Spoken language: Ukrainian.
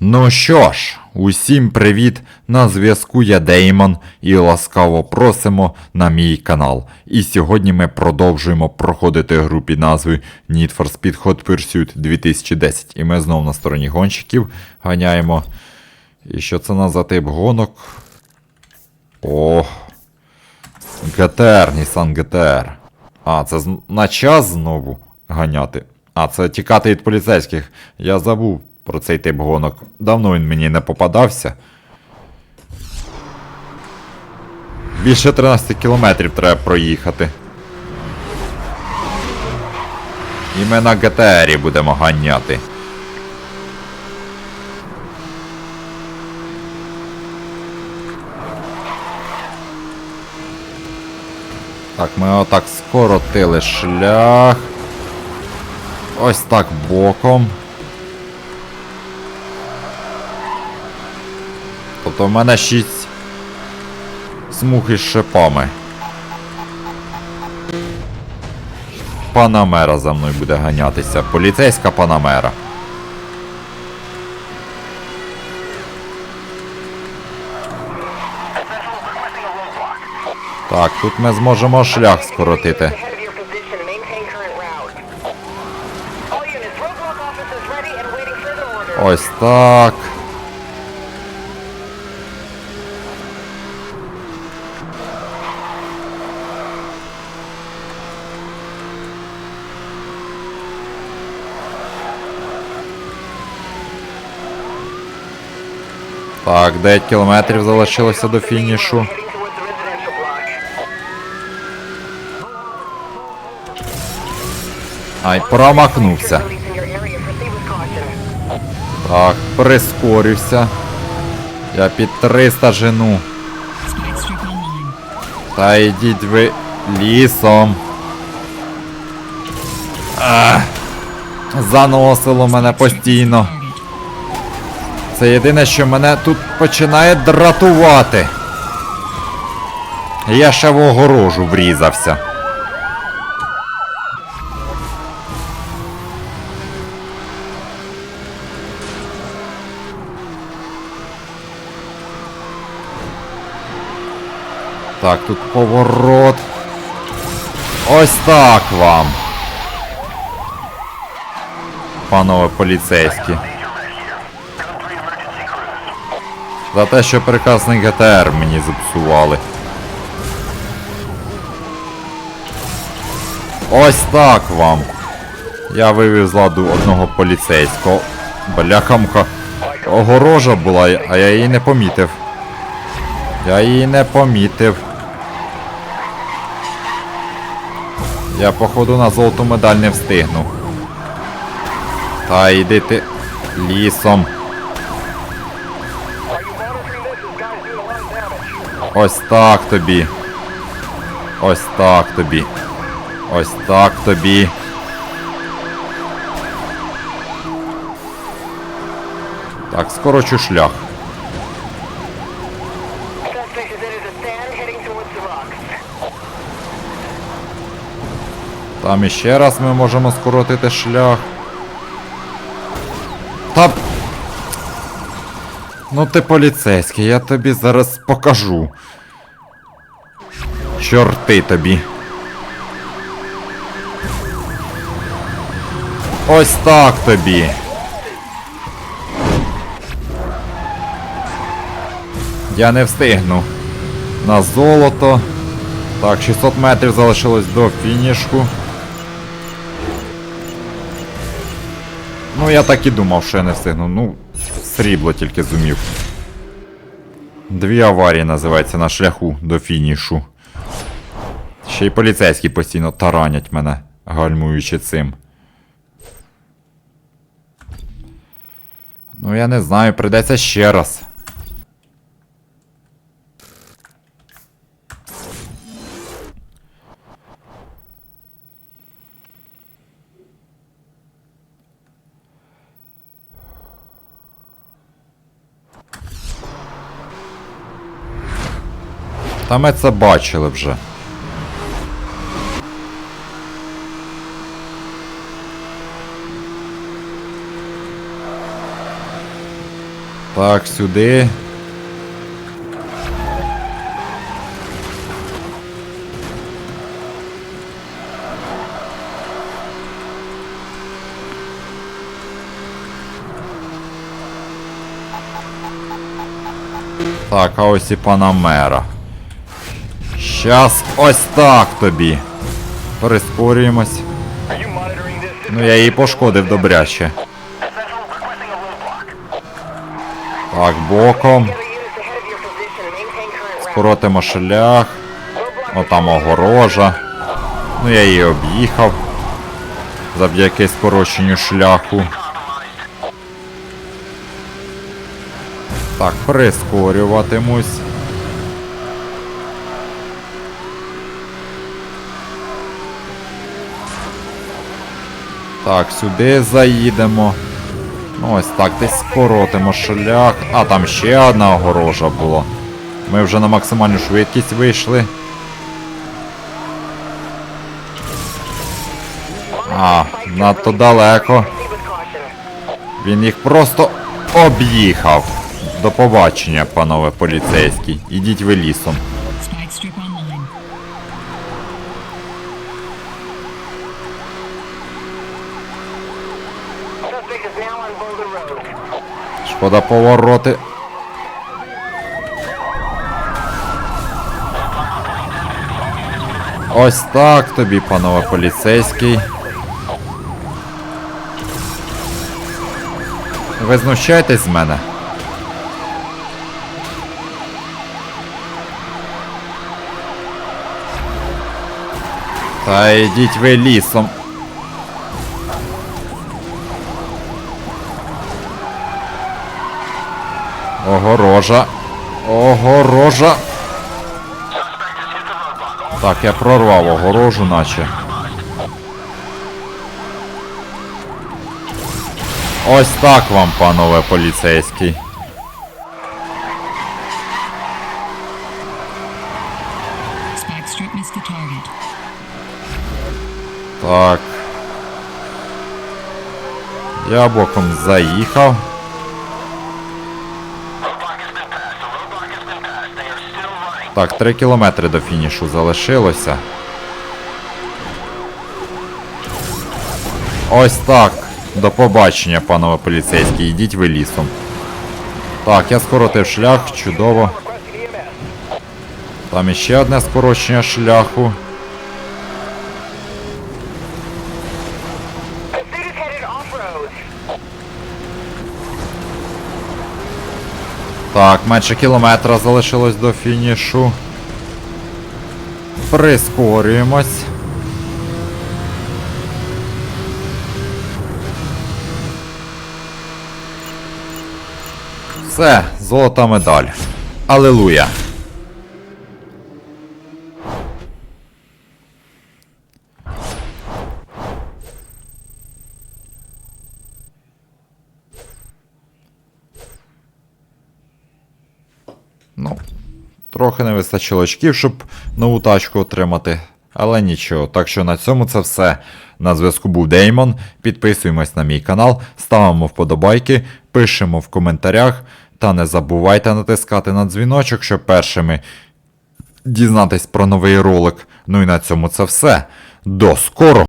Ну що ж, усім привіт! На зв'язку я Деймон і ласкаво просимо на мій канал. І сьогодні ми продовжуємо проходити гру під назвою Need for Speed Hot Pursuit 2010. І ми знову на стороні гонщиків ганяємо. І що це у нас за тип гонок? О, ГТР, Nissan GTR. А, це на час знову ганяти. А, це тікати від поліцейських. Я забув про цей тип гонок. Давно він мені не попадався. Більше 13 кілометрів треба проїхати. І ми на ГТРі будемо ганяти. Так, ми отак скоротили шлях. Ось так боком. Тобто в мене 6 смуг із шипами. Панамера за мною буде ганятися. Поліцейська панамера. Так, тут ми зможемо шлях скоротити. Ahead of Так, 9 кілометрів залишилося до фінішу. Ай, промахнувся. Так, прискорився. Я під 300 жену. Та йдіть ви лісом. Ах, заносило мене постійно. Це єдине, що мене тут починає дратувати. Я ще в огорожу врізався. Так, тут поворот. Ось так вам. Панове поліцейські. За те, що прекрасний ГТР мені зіпсували. Ось так вам. Я вивів з ладу одного поліцейського. Бляхамка. Огорожа була, а я її не помітив. Я її не помітив. Я походу на золоту медаль не встигну. Та йди ти лісом. Ось так тобі. Ось так тобі. Ось так тобі. Так, скорочу шлях. Там іще раз ми можемо скоротити шлях. Та. Ну ти поліцейський, я тобі зараз покажу. Чорти тобі. Ось так тобі. Я не встигну. На золото. Так, 600 метрів залишилось до фінішку. Ну, я так і думав, що я не встигну. Ну, срібло тільки зумів. Дві аварії називається на шляху до фінішу. Ще й поліцейські постійно таранять мене, гальмуючи цим. Ну, я не знаю, прийдеться ще раз. Та ми це бачили вже. Так, сюди. Так, а ось і панамера. Щас ось так тобі. Прискорюємось. Ну я її пошкодив добряче. Так, боком. Скоротимо шлях. Отам огорожа. Ну я її об'їхав. Завдяки скороченню шляху. Так, прискорюватимусь. Так, сюди заїдемо. Ну ось так, десь скоротимо шлях. А там ще одна огорожа була. Ми вже на максимальну швидкість вийшли. А, надто далеко. Він їх просто об'їхав. До побачення, панове поліцейський. Ідіть ви лісом. Шкода повороти. Ось так тобі, панове поліцейський. Ви знущаєтесь з мене? Та йдіть ви лісом. Огорожа. Огорожа. Так, я прорвав огорожу, наче. Ось так вам, панове поліцейський. Так. Я боком заїхав. Так, 3 кілометри до фінішу залишилося. Ось так. До побачення, панове поліцейські. Йдіть ви лісом. Так, я скоротив шлях, чудово. Там іще одне скорочення шляху. Так, менше кілометра залишилось до фінішу. Прискорюємось. Все, золота медаль. Алелуя. Трохи не вистачило очків, щоб нову тачку отримати. Але нічого. Так що на цьому це все. На зв'язку був Деймон. Підписуємось на мій канал, ставимо вподобайки, пишемо в коментарях. Та не забувайте натискати на дзвіночок, щоб першими дізнатись про новий ролик. Ну і на цьому це все. До скоро!